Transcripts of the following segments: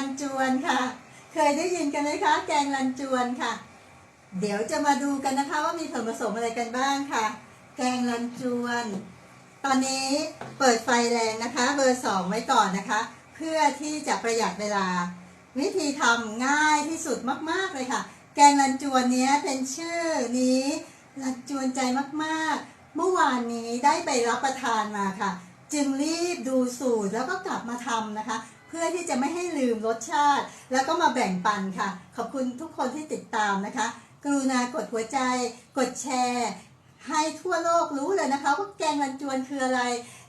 รันจวนค่ะ เคยได้ยินกันไหมคะ แกงรันจวนค่ะ เดี๋ยวจะมาดูกันนะคะว่ามีส่วนผสมอะไรกันบ้างค่ะ แกงรันจวน ตอนนี้เปิดไฟแรงนะคะ เบอร์สองไว้ก่อนนะคะ เพื่อที่จะประหยัดเวลา วิธีทำง่ายที่สุดมาก ๆ เลยค่ะ แกงรันจวนเนี้ยเป็นชื่อนี้รันจวนใจมากๆ เมื่อวานนี้ได้ไปรับประทานมาค่ะ จึงรีบดูสูตรแล้วก็กลับมาทำนะคะ เพื่อที่จะไม่ให้ลืมรสชาติ แล้วก็มาแบ่งปันค่ะ ขอบคุณทุกคนที่ติดตามนะคะ กรุณากดหัวใจ กดแชร์ ให้ทั่วโลกรู้เลยนะคะ ว่าแกงรันจวนคืออะไร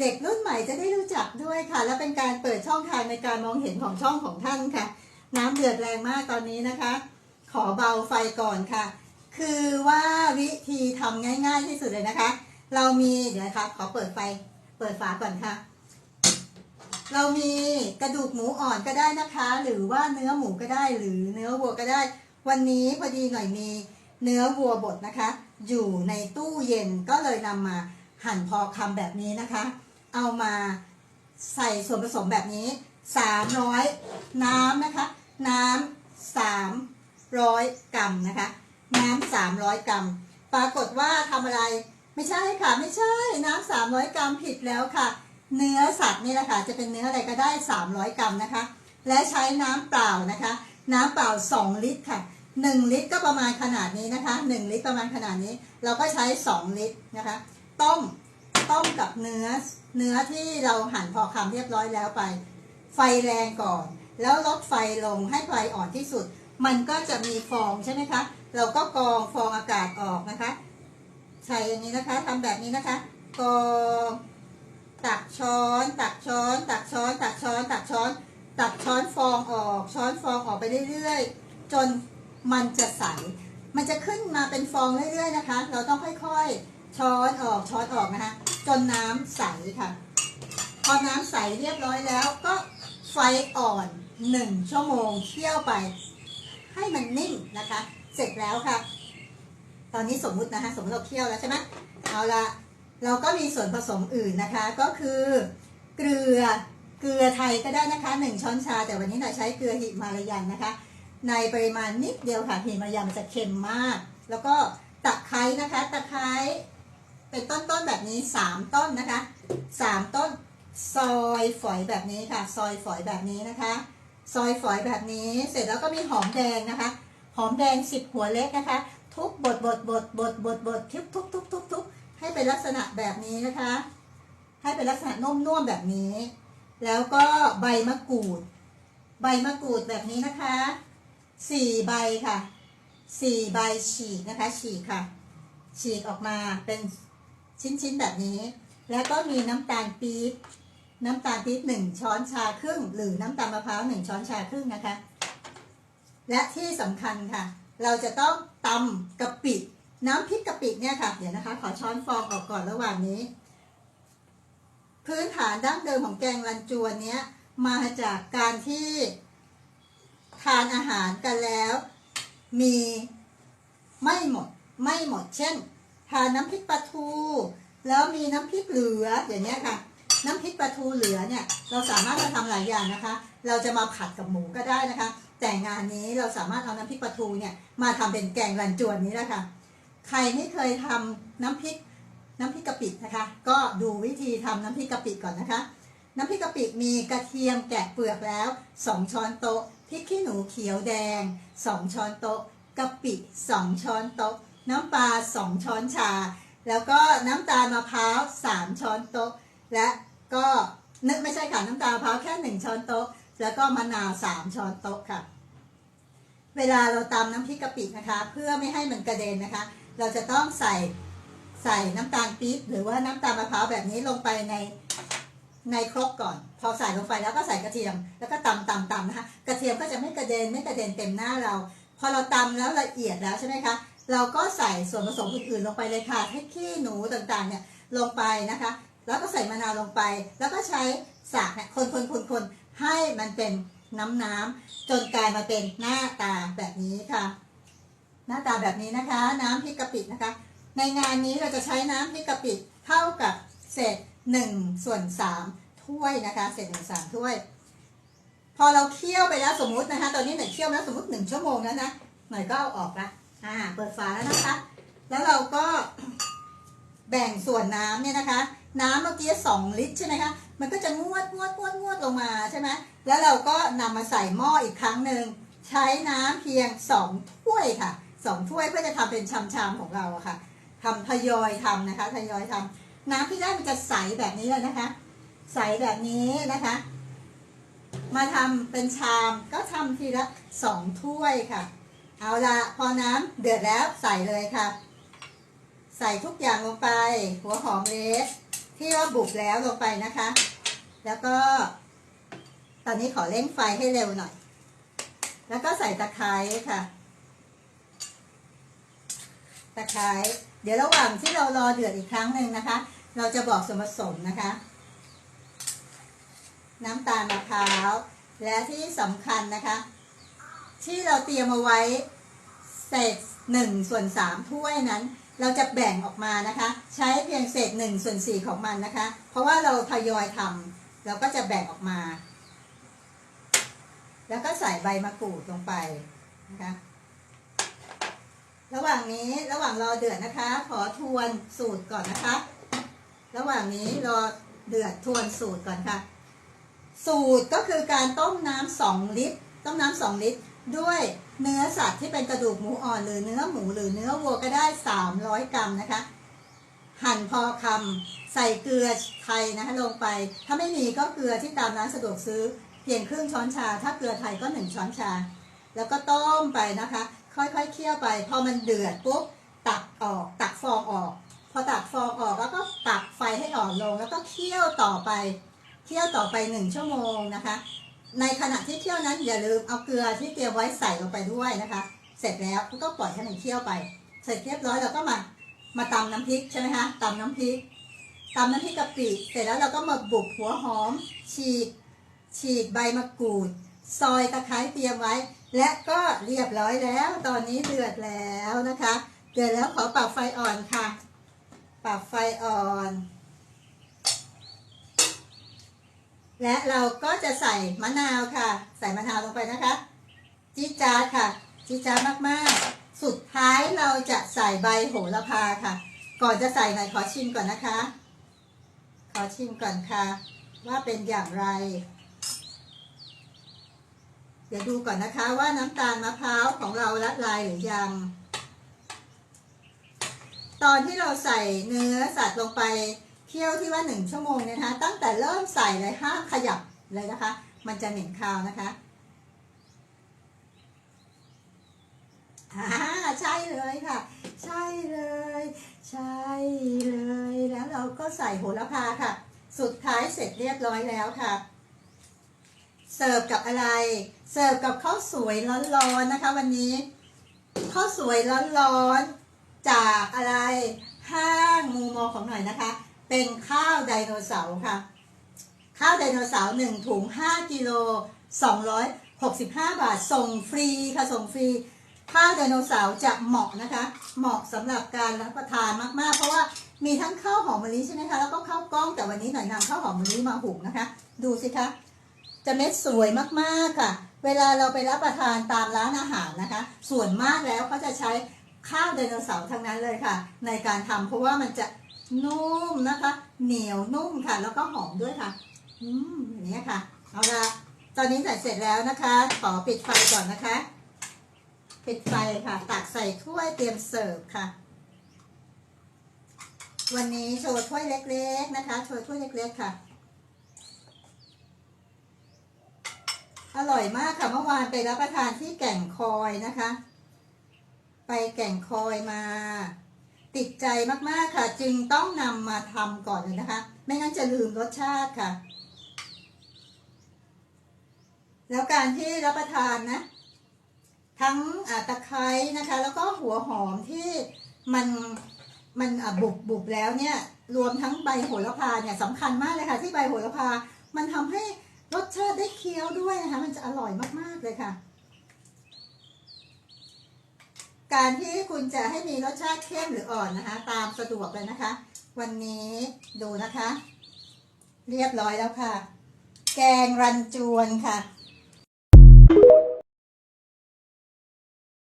เด็กรุ่นใหม่จะได้รู้จักด้วยค่ะ และเป็นการเปิดช่องทางในการมองเห็นของช่องของท่านค่ะ น้ำเดือดแรงมากตอนนี้นะคะ ขอเบาไฟก่อนค่ะ คือว่าวิธีทำง่าย ๆ ที่สุดเลยนะคะ เรามีเดี๋ยวนะคะขอเปิดไฟเปิดฝาก่อนค่ะ เรามีกระดูกหมูอ่อนก็ได้นะคะ หรือว่าเนื้อหมูก็ได้หรือเนื้อวัวก็ได้ วันนี้พอดีหน่อยมีเนื้อวัวบดนะคะ อยู่ในตู้เย็นก็เลยนำมาหั่นพอคำแบบนี้นะคะ เอามาใส่ส่วนผสมแบบนี้ 300 น้ำนะคะ น้ำ300 กรัมนะคะ น้ำ300 กรัม ปรากฏว่าทำอะไรไม่ใช่ค่ะ ไม่ใช่ น้ำ300 กรัมผิดแล้วค่ะ เนื้อสัตว์นี่แหละค่ะจะเป็นเนื้ออะไรก็ได้ 300 กรัมนะคะ และใช้น้ำเปล่านะคะ น้ำเปล่า 2 ลิตรค่ะ 1 ลิตรก็ประมาณขนาดนี้นะคะ 1 ลิตรประมาณขนาดนี้ เราก็ใช้ 2 ลิตรนะคะ ต้มต้มกับเนื้อเนื้อที่เราหั่นพอคำเรียบร้อยแล้วไป ไฟแรงก่อน แล้วลดไฟลงให้ไฟอ่อนที่สุด มันก็จะมีฟองใช่ไหมคะ เราก็กรองฟองอากาศออกนะคะ ใส่อย่างนี้นะคะทำแบบนี้นะคะกรอง ตักช้อนตักช้อน ตักช้อน ตักช้อน ตักช้อน ตักช้อนฟองออก ช้อนฟองออกไปเรื่อยๆ จนมันจะใส มันจะขึ้นมาเป็นฟองเรื่อยๆนะคะ เราต้องค่อยๆ ช้อนออกช้อนออกนะคะ จนน้ำใสค่ะ พอน้ำใสเรียบร้อยแล้วก็ไฟอ่อนหนึ่งชั่วโมงเคี่ยวไป ให้มันนิ่มนะคะ เสร็จแล้วค่ะ ตอนนี้สมมุตินะคะ สมมติเราเคี่ยวแล้วใช่ไหมเอาละ เราก็มีส่วนผสมอื่นนะคะ ก็คือเกลือเกลือไทยก็ได้นะคะหนึ่งช้อนชา แต่วันนี้เราใช้เกลือหิมาลายันนะคะ ในปริมาณนิดเดียวค่ะหิมาลายันมันจะเค็มมาก แล้วก็ตะไคร้นะคะ ตะไคร้เป็นต้นๆแบบนี้สามต้นนะคะสามต้นซอยฝอยแบบนี้ค่ะ ซอยฝอยแบบนี้นะคะ ซอยฝอยแบบนี้เสร็จแล้วก็มีหอมแดงนะคะ หอมแดงสิบหัวเล็กนะคะ ทุบบดบดบดบดบดบดทุบทุบทุบทุบทุบ ให้เป็นลักษณะแบบนี้นะคะ ให้เป็นลักษณะนุ่มๆแบบนี้ แล้วก็ใบมะกรูด ใบมะกรูดแบบนี้นะคะสี่ใบค่ะสี่ใบฉีกนะคะ ฉีกค่ะ ฉีกออกมาเป็นชิ้นๆแบบนี้ แล้วก็มีน้ำตาลปี๊บน้ำตาลปี๊บหนึ่งช้อนชาครึ่ง หรือน้ำตาลมะพร้าวหนึ่งช้อนชาครึ่งนะคะ และที่สำคัญค่ะ เราจะต้องตำกะปิ น้ำพริกกะปิเนี่ยค่ะ เดี๋ยวนะคะ ขอช้อนฟองออกก่อนระหว่างนี้ พื้นฐานดั้งเดิมของแกงรันจวนเนี้ยมาจากการที่ทานอาหารกันแล้ว มีไม่หมด ไม่หมด เช่น ทานน้ำพริกปลาทู แล้วมีน้ำพริกเหลืออย่างเนี้ยค่ะ น้ำพริกปลาทูเหลือเนี่ย เราสามารถมาทำหลายอย่างนะคะ เราจะมาผัดกับหมูก็ได้นะคะ แต่งานนี้เราสามารถเอาน้ำพริกปลาทูเนี่ยมาทำเป็นแกงรันจวนนี้แหละค่ะ ใครไม่เคยทำน้ำพริกน้ำพริกกะปินะคะ ก็ดูวิธีทำน้ำพริกกะปิก่อนนะคะ น้ำพริกกะปิมีกระเทียมแกะเปลือกแล้ว 2 ช้อนโต๊ะพริกขี้หนูเขียวแดง 2 ช้อนโต๊ะกะปิ 2 ช้อนโต๊ะ น้ำปลา 2 ช้อนชา แล้วก็น้ำตาลมะพร้าว 3 ช้อนโต๊ะ และก็นึกไม่ใช่ค่ะน้ำตาลมะพร้าวแค่ 1 ช้อนโต๊ะ แล้วก็มะนาว 3 ช้อนโต๊ะค่ะ เวลาเราตำน้ำพริกกะปินะคะ เพื่อไม่ให้มันกระเด็นนะคะ เราจะต้องใส่ใส่น้ำตาลปี๊บหรือว่าน้ำตาลมะพร้าวแบบนี้ลงไปในในครกก่อน พอใส่ลงไปแล้วก็ใส่กระเทียม แล้วก็ตำตำตำนะคะกระเทียมก็จะไม่กระเด็นไม่กระเด็นเต็มหน้าเรา พอเราตำแล้วละเอียดแล้วใช่ไหมคะเราก็ใส่ส่วนผสมอื่นๆลงไปเลยค่ะให้ขี้หนูต่างๆเนี่ยลงไปนะคะ แล้วก็ใส่มะนาวลงไป แล้วก็ใช้สากเนี่ยคนคนคนคนให้มันเป็นน้ำน้ำจนกลายมาเป็นหน้าตาแบบนี้ค่ะ หน้าตาแบบนี้นะคะ น้ำพริกกะปินะคะ ในงานนี้เราจะใช้น้ำพริกกะปิเท่ากับเศษ1ส่วน3ถ้วยนะคะ เศษหนึ่งสามถ้วย พอเราเคี่ยวไปแล้วสมมตินะคะ ตอนนี้หน่อยเคี่ยวแล้วสมมติหนึ่งชั่วโมงแล้วนะหน่อยก็เอาออกละอ่า เปิดฝาแล้วนะคะ แล้วเราก็แบ่งส่วนน้ำเนี่ยนะคะ น้ำเมื่อกี้สองลิตรใช่ไหมคะมันก็จะงวดงวดงวดงวดลงมาใช่ไหมแล้วเราก็นำมาใส่หม้ออีกครั้งหนึ่งใช้น้ำเพียงสองถ้วยค่ะ สองถ้วยเพื่อจะทำเป็นชามๆของเราอะค่ะทำทยอยทำนะคะทยอยทำน้ำที่ได้มันจะใสแบบนี้เลยนะคะ ใสแบบนี้นะคะ มาทำเป็นชามก็ทำทีละสองถ้วยค่ะ เอาละพอน้ำเดือดแล้วใส่เลยค่ะ ใส่ทุกอย่างลงไป หัวหอมเลสที่ว่าบุกแล้วลงไปนะคะ แล้วก็ ตอนนี้ขอเร่งไฟให้เร็วหน่อย แล้วก็ใส่ตะไคร้ค่ะ ตะไคร้เดี๋ยวระหว่างที่เรารอเดือดอีกครั้งหนึ่งนะคะ เราจะบอกส่วนผสมนะคะ น้ำตาลมะพร้าวและที่สำคัญนะคะ ที่เราเตรียมเอาไว้เศษหนึ่งส่วนสามถ้วยนั้น เราจะแบ่งออกมานะคะ ใช้เพียงเศษหนึ่งส่วนสี่ของมันนะคะ เพราะว่าเราทยอยทำเราก็จะแบ่งออกมา แล้วก็ใส่ใบมะกรูดลงไปนะคะ ระหว่างนี้ระหว่างรอเดือดนะคะ ขอทวนสูตรก่อนนะคะ ระหว่างนี้รอเดือดทวนสูตรก่อนค่ะ สูตรก็คือการต้มน้ำสองลิตร ต้มน้ำสองลิตร ด้วยเนื้อสัตว์ที่เป็นกระดูกหมูอ่อนหรือเนื้อหมูหรือเนื้อวัวก็ได้ 300 กรัมนะคะ หั่นพอคำใส่เกลือไทยนะคะลงไป ถ้าไม่มีก็เกลือที่ตามร้านสะดวกซื้อเพียงครึ่งช้อนชา ถ้าเกลือไทยก็หนึ่งช้อนชา แล้วก็ต้มไปนะคะ ค่อยๆเคี่ยวไป พอมันเดือดปุ๊บตักออกตักฟองออก พอตักฟองออกแล้วก็ตักไฟให้อ่อนลง แล้วก็เคี่ยวต่อไปเคี่ยวต่อไปหนึ่งชั่วโมงนะคะ ในขณะที่เคี่ยวนั้นอย่าลืมเอาเกลือที่เตรียมไว้ใส่ลงไปด้วยนะคะ เสร็จแล้วก็ปล่อยให้มันเคี่ยวไป เสร็จเรียบร้อยเราก็มามาตำน้ำพริกใช่ไหมคะตำน้ำพริกตำน้ำพริกกะปิเสร็จแล้วเราก็มาบุกหัวหอม ฉีกฉีกใบมะกรูด ซอยตะไคร้เตรียมไว้ และก็เรียบร้อยแล้ว ตอนนี้เดือดแล้วนะคะ เดือดแล้วขอปรับไฟอ่อนค่ะ ปรับไฟอ่อน และเราก็จะใส่มะนาวค่ะ ใส่มะนาวลงไปนะคะจี๊ดจ๊าดค่ะจี๊ดจ๊าดมากๆ สุดท้ายเราจะใส่ใบโหระพาค่ะ ก่อนจะใส่หน่อยขอชิมก่อนนะคะ ขอชิมก่อนค่ะ ว่าเป็นอย่างไร ดี๋ยวดูก่อนนะคะว่าน้ำตาลมะพร้าวของเราละลายหรือยัง ตอนที่เราใส่เนื้อสัตว์ลงไปเคี่ยวที่ว่าหนึ่งชั่วโมงเนี่ยนะคะ ตั้งแต่เริ่มใส่เลยห้ามขยับเลยนะคะ มันจะเหม็นคาวนะคะอ่าใช่เลยค่ะ ใช่เลย ใช่เลยแล้วเราก็ใส่โหระพาค่ะ สุดท้ายเสร็จเรียบร้อยแล้วค่ะ เสิร์ฟกับอะไร เสิร์ฟกับข้าวสวยร้อนๆนะคะ วันนี้ข้าวสวยร้อนๆจากอะไรห้างมูมอของหน่อยนะคะ เป็นข้าวไดโนเสาร์ค่ะ ข้าวไดโนเสาร์หนึ่งถุง5กิโล265บห้าบาทส่งฟรีค่ะส่งฟรีข้าวไดโนเสาร์จะเหมาะนะคะ เหมาะสำหรับการรับประทานมากๆ เพราะว่ามีทั้งข้าวหอมมะลิใช่ไหมคะแล้วก็ข้าวกล้องแต่วันนี้หน่อยนำข้าวหอมมะลิมาหุงนะคะ ดูสิคะ จะเม็ดสวยมากๆค่ะ เวลาเราไปรับประทานตามร้านอาหารนะคะ ส่วนมากแล้วเขาจะใช้ข้าวไดโนเสาร์ทั้งนั้นเลยค่ะ ในการทำเพราะว่ามันจะนุ่มนะคะ เหนียวนุ่มค่ะ แล้วก็หอมด้วยค่ะ อืมอย่างนี้ค่ะ เอาละตอนนี้ใส่เสร็จแล้วนะคะ ขอปิดไฟก่อนนะคะ ปิดไฟค่ะ ตักใส่ถ้วยเตรียมเสิร์ฟค่ะ วันนี้โชว์ถ้วยเล็ก ๆ นะคะ โชว์ถ้วยเล็ก ๆ ค่ะ อร่อยมากค่ะเมื่อวานไปรับประทานที่แก่งคอยนะคะ ไปแก่งคอยมา ติดใจมากๆค่ะ จึงต้องนำมาทำก่อนเลยนะคะ ไม่งั้นจะลืมรสชาติค่ะ แล้วการที่รับประทานนะ ทั้งตะไคร้นะคะ แล้วก็หัวหอมที่มันมันบุบบุบแล้วเนี่ย รวมทั้งใบโหระพาเนี่ยสำคัญมากเลยค่ะ ที่ใบโหระพา มันทำให้ รสชาติได้เคี้ยวด้วยนะคะ มันจะอร่อยมากๆเลยค่ะ การที่คุณจะให้มีรสชาติเข้มหรืออ่อนนะคะ ตามสะดวกเลยนะคะ วันนี้ดูนะคะ เรียบร้อยแล้วค่ะ แกงรันจวนค่ะ